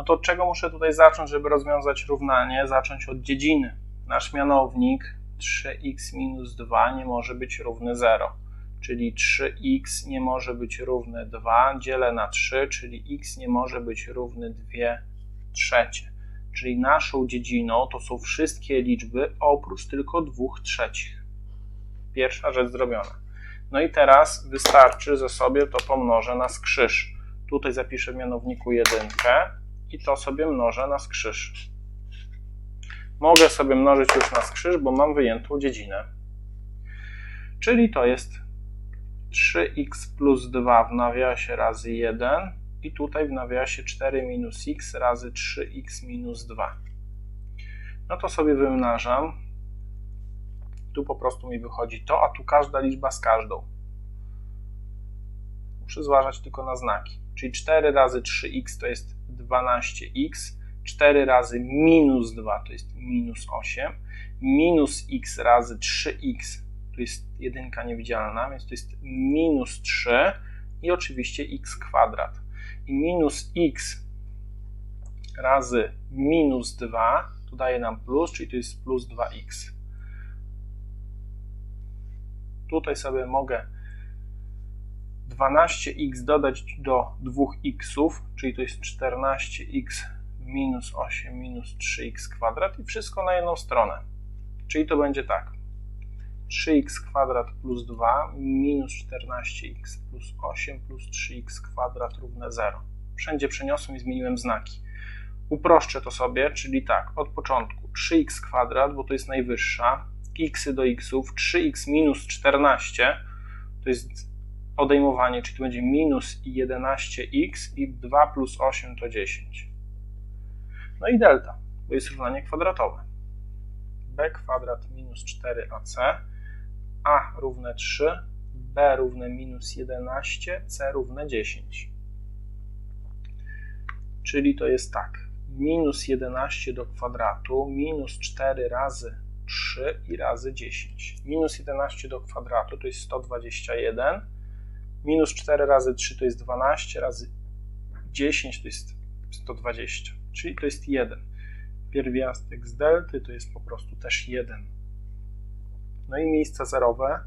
No to od czego muszę tutaj zacząć, żeby rozwiązać równanie? Zacząć od dziedziny. Nasz mianownik 3x minus 2 nie może być równy 0, czyli 3x nie może być równe 2, dzielę na 3, czyli x nie może być równy 2 trzecie. Czyli naszą dziedziną to są wszystkie liczby oprócz tylko 2 trzecich. Pierwsza rzecz zrobiona. No i teraz wystarczy, że sobie to pomnożę na skrzyż. Tutaj zapiszę w mianowniku jedynkę i to sobie mnożę na skrzyż. Mogę sobie mnożyć już na skrzyż, bo mam wyjętą dziedzinę. Czyli to jest 3x plus 2 w nawiasie razy 1 i tutaj w nawiasie 4 minus x razy 3x minus 2. No to sobie wymnażam. Tu po prostu mi wychodzi to, a tu każda liczba z każdą. Muszę zważać tylko na znaki. Czyli 4 razy 3x to jest 12x, 4 razy minus 2 to jest minus 8, minus x razy 3x to jest jedynka niewidzialna, więc to jest minus 3 i oczywiście x kwadrat. I minus x razy minus 2 to daje nam plus, czyli to jest plus 2x. Tutaj sobie mogę 12x dodać do 2x, czyli to jest 14x minus 8 minus 3x kwadrat i wszystko na jedną stronę. Czyli to będzie tak. 3x kwadrat plus 2 minus 14x plus 8 plus 3x kwadrat równe 0. Wszędzie przeniosłem i zmieniłem znaki. Uproszczę to sobie, czyli tak, od początku 3x kwadrat, bo to jest najwyższa, x do xów, 3x minus 14 to jest odejmowanie, czyli to będzie minus 11x i 2 plus 8 to 10. No i delta, bo jest równanie kwadratowe. b kwadrat minus 4ac, a równe 3, b równe minus 11, c równe 10. Czyli to jest tak, minus 11 do kwadratu, minus 4 razy 3 i razy 10. Minus 11 do kwadratu to jest 121, minus 4 razy 3 to jest 12, razy 10 to jest 120, czyli to jest 1. Pierwiastek z delty to jest po prostu też 1. No i miejsca zerowe,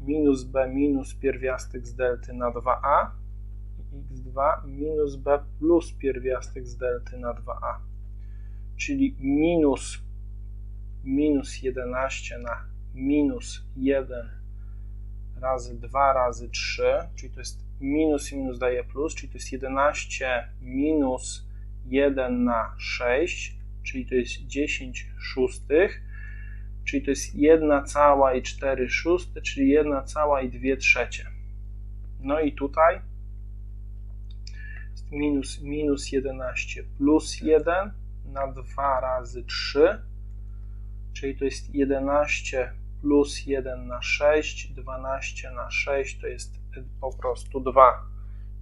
minus b minus pierwiastek z delty na 2a, x2 minus b plus pierwiastek z delty na 2a, czyli minus minus 11 na minus 1 razy 2 razy 3, czyli to jest minus i minus daje plus, czyli to jest 11 minus 1 na 6, czyli to jest 10 szóstych, czyli to jest 1 cała i 4 szóste, czyli 1 cała i 2 trzecie. No i tutaj jest minus, minus 11 plus 1 na 2 razy 3, czyli to jest 11 plus 1 na 6, 12 na 6 to jest po prostu 2,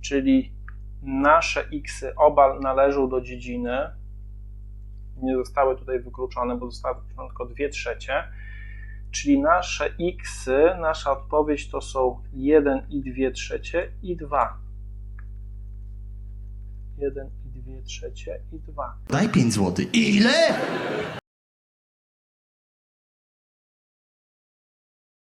czyli nasze x oba należą do dziedziny, nie zostały tutaj wykluczone, bo zostały tylko 2 trzecie, czyli nasze x, nasza odpowiedź to są 1 i 2 trzecie i 2. 1 i 2 trzecie i 2. Daj 5 zł. Ile?